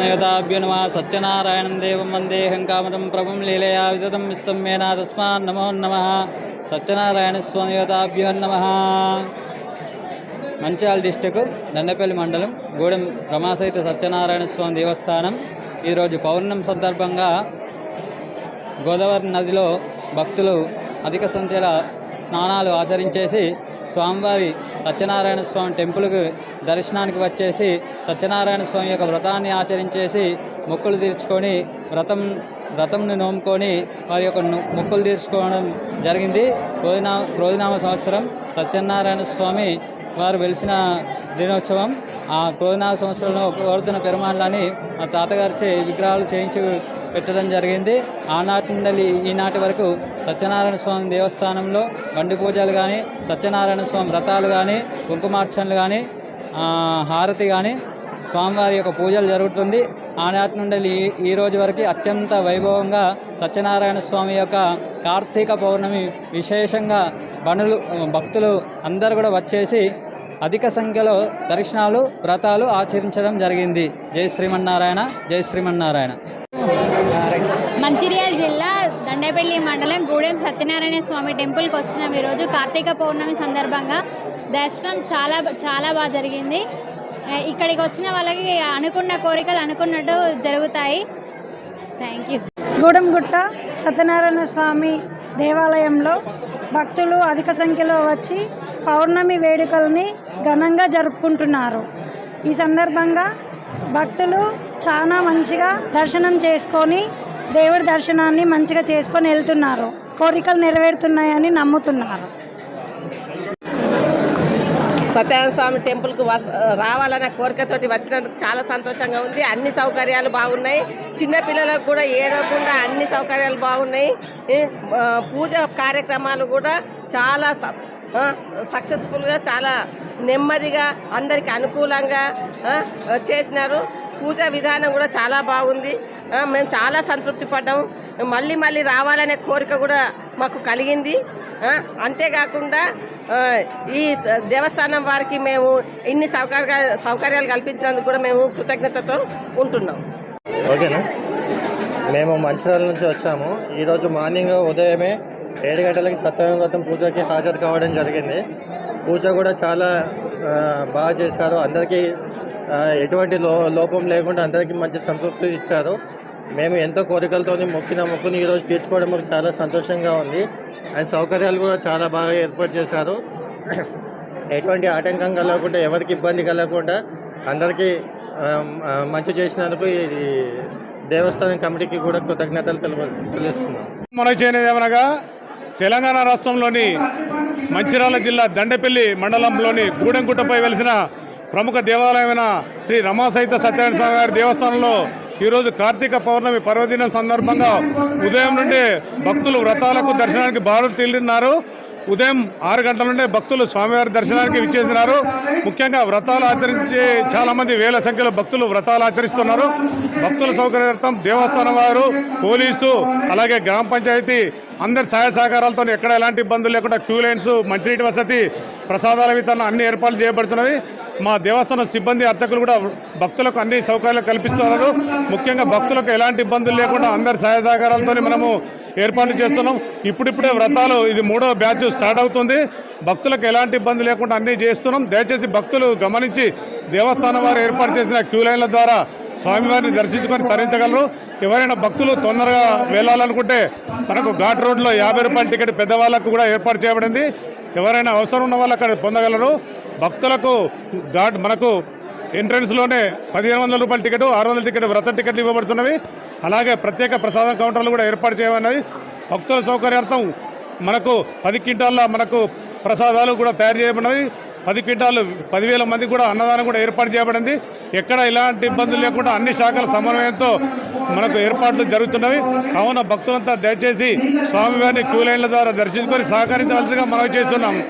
దేవతాభ్యో నమ సత్యనారాయణం దేవం వందేహం కామదం ప్రభుం లీలయా విదతం విశ్వమేనా తస్మాన్ నమో నమ సత్యనారాయణ స్వామి దేవతాభ్యో నమ మంచిర్యాల డిస్టిక్ దండపల్లి మండలం గూడెం రమాసైత సత్యనారాయణ స్వామి దేవస్థానం. ఈరోజు పౌర్ణమి సందర్భంగా గోదావరి నదిలో భక్తులు అధిక సంఖ్యలో స్నానాలు ఆచరించేసి స్వామివారి సత్యనారాయణ స్వామి టెంపుల్కి దర్శనానికి వచ్చేసి సత్యనారాయణ స్వామి యొక్క వ్రతాన్ని ఆచరించేసి మొక్కులు తీర్చుకొని వ్రతం వ్రతంను నోముకొని వారి యొక్క మొక్కులు తీర్చుకోవడం జరిగింది. రోజునా క్రోధినామ సంవత్సరం సత్యనారాయణ స్వామి వారు వెలిసిన దినోత్సవం. ఆ క్రోధినామ సంవత్సరంలో కోరుతున్న పెరుమాళ్ళని మా తాతగారిచే విగ్రహాలు చేయించి పెట్టడం జరిగింది. ఆనాటి నుండి ఈనాటి వరకు సత్యనారాయణ స్వామి దేవస్థానంలో బండి పూజలు కానీ సత్యనారాయణ స్వామి వ్రతాలు కానీ కుంకుమార్చనలు కానీ హారతి కానీ స్వామివారి యొక్క పూజలు జరుగుతుంది. ఆనాటి నుండి ఈ- రోజు వరకు అత్యంత వైభవంగా సత్యనారాయణ స్వామి యొక్క కార్తీక పౌర్ణమి విశేషంగా బనులు భక్తులు అందరు కూడా వచ్చేసి అధిక సంఖ్యలో దర్శనాలు వ్రతాలు ఆచరించడం జరిగింది. జై శ్రీమన్నారాయణ జై శ్రీమన్నారాయణ. మంచిర్యాల జిల్లా దండేపల్లి మండలం గూడెం సత్యనారాయణ స్వామి టెంపుల్కి వచ్చినాం ఈరోజు. కార్తీక పౌర్ణమి సందర్భంగా దర్శనం చాలా చాలా బాగా జరిగింది. ఇక్కడికి వచ్చిన వాళ్ళకి అనుకున్న కోరికలు అనుకున్నట్టు జరుగుతాయి. Thank you. గూడెంగుట్ట సత్యనారాయణ స్వామి దేవాలయంలో భక్తులు అధిక సంఖ్యలో వచ్చి పౌర్ణమి వేడుకల్ని ఘనంగా జరుపుకుంటున్నారు. ఈ సందర్భంగా భక్తులు చాలా మంచిగా దర్శనం చేసుకొని దేవుడి దర్శనాన్ని మంచిగా చేసుకొని వెళ్తున్నారు. కోరికలు నెరవేరుతున్నాయని నమ్ముతున్నారు. సత్యనారాయణ స్వామి టెంపుల్కి వస్ రావాలన్న కోరికతోటి వచ్చినందుకు చాలా సంతోషంగా ఉంది. అన్ని సౌకర్యాలు బాగున్నాయి. చిన్నపిల్లలకు కూడా ఏడవకుండా అన్ని సౌకర్యాలు బాగున్నాయి. పూజ కార్యక్రమాలు కూడా చాలా సక్సెస్ఫుల్గా చాలా నెమ్మదిగా అందరికి అనుకూలంగా చేసినారు. పూజా విధానం కూడా చాలా బాగుంది. మేము చాలా సంతృప్తి పడ్డాము మళ్ళీ మళ్ళీ రావాలనే కోరిక కూడా మాకు కలిగింది. అంతేకాకుండా ఈ దేవస్థానం వారికి మేము ఇన్ని సౌకర్య సౌకర్యాలు కల్పించినందుకు కూడా మేము కృతజ్ఞతతో ఉంటున్నాం. ఓకేనా? మేము మంచిర్యాల నుంచి వచ్చాము. ఈరోజు మార్నింగ్ ఉదయమే ఏడు గంటలకి సత్యనారాయణ వ్రతం పూజకి హాజరు కావడం జరిగింది. పూజ కూడా చాలా బాగా చేశారు. అందరికీ ఎటువంటి లో లోపం లేకుండా అందరికీ మంచి సంతృప్తి ఇచ్చారు. మేము ఎంతో కోరికలతో మొక్కిన మొక్కుని ఈరోజు తీర్చుకోవడం మాకు చాలా సంతోషంగా ఉంది. అండ్ సౌకర్యాలు కూడా చాలా బాగా ఏర్పాటు చేశారు. ఎటువంటి ఆటంకం కలగకుండా ఎవరికి ఇబ్బంది కలగకుండా అందరికీ మంచి చేసినందుకు ఈ దేవస్థానం కమిటీకి కూడా కృతజ్ఞతలు తెలుపు తెలుస్తున్నాం. మనం చేయనిది ఏమనగా తెలంగాణ రాష్ట్రంలోని మంచిర్యాల జిల్లా దండపల్లి మండలంలోని గూడెంగుట్టపై వెలిసిన ప్రముఖ దేవాలయమైన శ్రీ రమాసహిత సత్యనారాయణ స్వామి వారి దేవస్థానంలో ఈరోజు కార్తీక పౌర్ణమి పర్వదినం సందర్భంగా ఉదయం నుండి భక్తులు వ్రతాలకు దర్శనానికి బారులు తీరినారు. ఉదయం ఆరు గంటల నుండే భక్తులు స్వామివారి దర్శనానికి విచ్చేసినారు. ముఖ్యంగా వ్రతాలు ఆచరించి చాలామంది వేల సంఖ్యలో భక్తులు వ్రతాలు ఆచరిస్తున్నారు. భక్తుల సౌకర్యార్థం దేవస్థానం వారు పోలీసు అలాగే గ్రామ పంచాయతీ అందరి సహాయ సహకారాలతో ఎక్కడ ఎలాంటి ఇబ్బందులు లేకుండా క్యూ లైన్స్ మంచినీటి వసతి ప్రసాదాల వితరణ అన్ని ఏర్పాట్లు చేయబడుతున్నవి. మా దేవస్థానం సిబ్బంది అర్చకులు కూడా భక్తులకు అన్ని సౌకర్యాలు కల్పిస్తున్నారు. ముఖ్యంగా భక్తులకు ఎలాంటి ఇబ్బందులు లేకుండా అందరి సహాయ సహకారాలతో మనము ఏర్పాట్లు చేస్తున్నాం. ఇప్పుడిప్పుడే వ్రతాలు ఇది మూడో బ్యాచ్ స్టార్ట్ అవుతుంది. భక్తులకు ఎలాంటి ఇబ్బంది లేకుండా అన్నీ చేస్తున్నాం. దయచేసి భక్తులు గమనించి దేవస్థానం వారు ఏర్పాటు చేసిన క్యూ లైన్ల ద్వారా స్వామివారిని దర్శించుకొని తరించగలరు. ఎవరైనా భక్తులు తొందరగా వెళ్ళాలనుకుంటే మనకు ఘాట్ రోడ్లో యాభై రూపాయల టికెట్ పెద్దవాళ్ళకు కూడా ఏర్పాటు చేయబడింది. ఎవరైనా అవసరం ఉన్న వాళ్ళు అక్కడ పొందగలరు. భక్తులకు ఘాట్ మనకు ఎంట్రన్స్లోనే పదిహేను వందల రూపాయల టికెట్ ఆరు వందల టికెట్ వ్రత టికెట్లు ఇవ్వబడుతున్నవి. అలాగే ప్రత్యేక ప్రసాదం కౌంటర్లు కూడా ఏర్పాటు చేయమన్నవి భక్తుల సౌకర్యార్థం మనకు పది క్వింటాల మనకు ప్రసాదాలు కూడా తయారు చేయబడినవి. పది క్వింటాలు పదివేల మందికి కూడా అన్నదానం కూడా ఏర్పాటు చేయబడింది. ఎక్కడ ఎలాంటి ఇబ్బందులు లేకుండా అన్ని శాఖల సమన్వయంతో మనకు ఏర్పాట్లు జరుగుతున్నవి. కావున భక్తులంతా దయచేసి స్వామివారిని క్యూ లైన్ల ద్వారా దర్శించుకొని సహకరించవలసిందిగా మనవి చేస్తున్నాము.